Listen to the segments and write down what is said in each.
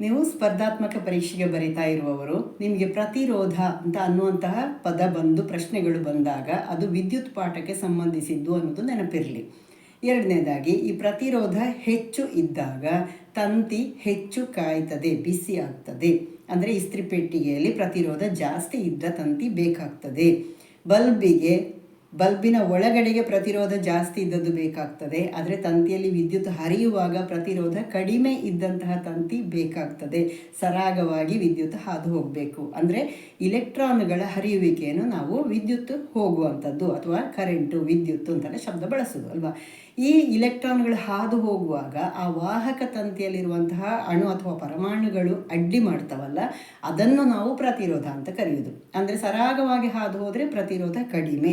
ನೀವು ಸ್ಪರ್ಧಾತ್ಮಕ ಪರೀಕ್ಷೆಗೆ ಬರಿತಾ ಇರುವವರು, ನಿಮಗೆ ಪ್ರತಿರೋಧ ಅಂತ ಅನ್ನುವಂತಹ ಪದ ಬಂದು ಪ್ರಶ್ನೆಗಳು ಬಂದಾಗ ಅದು ವಿದ್ಯುತ್ ಪಾಠಕ್ಕೆ ಸಂಬಂಧಿಸಿದ್ದು ಅನ್ನೋದು ನೆನಪಿರಲಿ. ಎರಡನೇದಾಗಿ, ಈ ಪ್ರತಿರೋಧ ಹೆಚ್ಚು ಇದ್ದಾಗ ತಂತಿ ಹೆಚ್ಚು ಕಾಯ್ತದೆ, ಬಿಸಿ ಆಗ್ತದೆ. ಅಂದರೆ ಇಸ್ತ್ರಿ ಪೆಟ್ಟಿಗೆಯಲ್ಲಿ ಪ್ರತಿರೋಧ ಜಾಸ್ತಿ ಇದ್ದ ತಂತಿ ಬೇಕಾಗ್ತದೆ. ಬಲ್ಬಿಗೆ ಬಲ್ಬಿನ ಒಳಗಡೆಗೆ ಪ್ರತಿರೋಧ ಜಾಸ್ತಿ ಇದ್ದದ್ದು ಬೇಕಾಗ್ತದೆ, ಆದರೆ ತಂತಿಯಲ್ಲಿ ವಿದ್ಯುತ್ ಹರಿಯುವಾಗ ಪ್ರತಿರೋಧ ಕಡಿಮೆ ಇದ್ದಂತಹ ತಂತಿ ಬೇಕಾಗ್ತದೆ. ಸರಾಗವಾಗಿ ವಿದ್ಯುತ್ ಹಾದು ಹೋಗಬೇಕು. ಅಂದರೆ ಇಲೆಕ್ಟ್ರಾನ್ಗಳ ಹರಿಯುವಿಕೆಯನ್ನು ನಾವು ವಿದ್ಯುತ್ ಹೋಗುವಂಥದ್ದು ಅಥವಾ ಕರೆಂಟು, ವಿದ್ಯುತ್ ಅಂತಲೇ ಶಬ್ದ ಬಳಸೋದು, ಅಲ್ವಾ? ಈ ಇಲೆಕ್ಟ್ರಾನ್ಗಳು ಹಾದು ಹೋಗುವಾಗ ಆ ವಾಹಕ ತಂತಿಯಲ್ಲಿರುವಂತಹ ಅಣು ಅಥವಾ ಪರಮಾಣುಗಳು ಅಡ್ಡಿ ಮಾಡ್ತಾವಲ್ಲ, ಅದನ್ನು ನಾವು ಪ್ರತಿರೋಧ ಅಂತ ಕರೆಯೋದು. ಅಂದರೆ ಸರಾಗವಾಗಿ ಹಾದು ಹೋದರೆ ಪ್ರತಿರೋಧ ಕಡಿಮೆ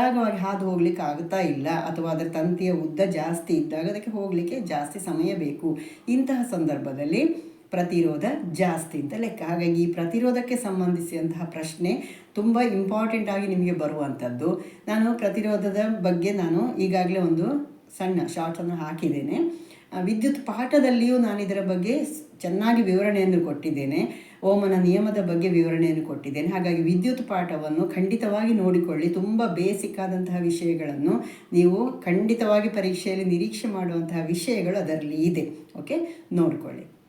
ಸರಾಗವಾಗಿ ಹಾದು ಹೋಗ್ಲಿಕ್ಕೆ ಆಗ್ತಾ ಇಲ್ಲ ಅಥವಾ ಅದರ ತಂತಿಯ ಉದ್ದ ಜಾಸ್ತಿ ಇದ್ದಾಗ ಅದಕ್ಕೆ ಹೋಗಲಿಕ್ಕೆ ಜಾಸ್ತಿ ಸಮಯ ಬೇಕು. ಇಂತಹ ಸಂದರ್ಭದಲ್ಲಿ ಪ್ರತಿರೋಧ ಜಾಸ್ತಿ ಅಂತ ಲೆಕ್ಕ. ಹಾಗಾಗಿ ಈ ಪ್ರತಿರೋಧಕ್ಕೆ ಸಂಬಂಧಿಸಿದಂತಹ ಪ್ರಶ್ನೆ ತುಂಬ ಇಂಪಾರ್ಟೆಂಟ್ ಆಗಿ ನಿಮಗೆ ಬರುವಂಥದ್ದು. ನಾನು ಪ್ರತಿರೋಧದ ಬಗ್ಗೆ ನಾನು ಈಗಾಗಲೇ ಒಂದು ಸಣ್ಣ ಶಾರ್ಟನ್ನು ಹಾಕಿದ್ದೇನೆ. ವಿದ್ಯುತ್ ಪಾಠದಲ್ಲಿಯೂ ನಾನು ಇದರ ಬಗ್ಗೆ ಚೆನ್ನಾಗಿ ವಿವರಣೆಯನ್ನು ಕೊಟ್ಟಿದ್ದೇನೆ. ಓಮನ ನಿಯಮದ ಬಗ್ಗೆ ವಿವರಣೆಯನ್ನು ಕೊಟ್ಟಿದ್ದೇನೆ. ಹಾಗಾಗಿ ವಿದ್ಯುತ್ ಪಾಠವನ್ನು ಖಂಡಿತವಾಗಿ ನೋಡಿಕೊಳ್ಳಿ. ತುಂಬ ಬೇಸಿಕ್ ಆದಂತಹ ವಿಷಯಗಳನ್ನು ನೀವು ಖಂಡಿತವಾಗಿ ಪರೀಕ್ಷೆಯಲ್ಲಿ ನಿರೀಕ್ಷೆ ಮಾಡುವಂತಹ ವಿಷಯಗಳು ಅದರಲ್ಲಿ ಇದೆ. ಓಕೆ ನೋಡಿಕೊಳ್ಳಿ.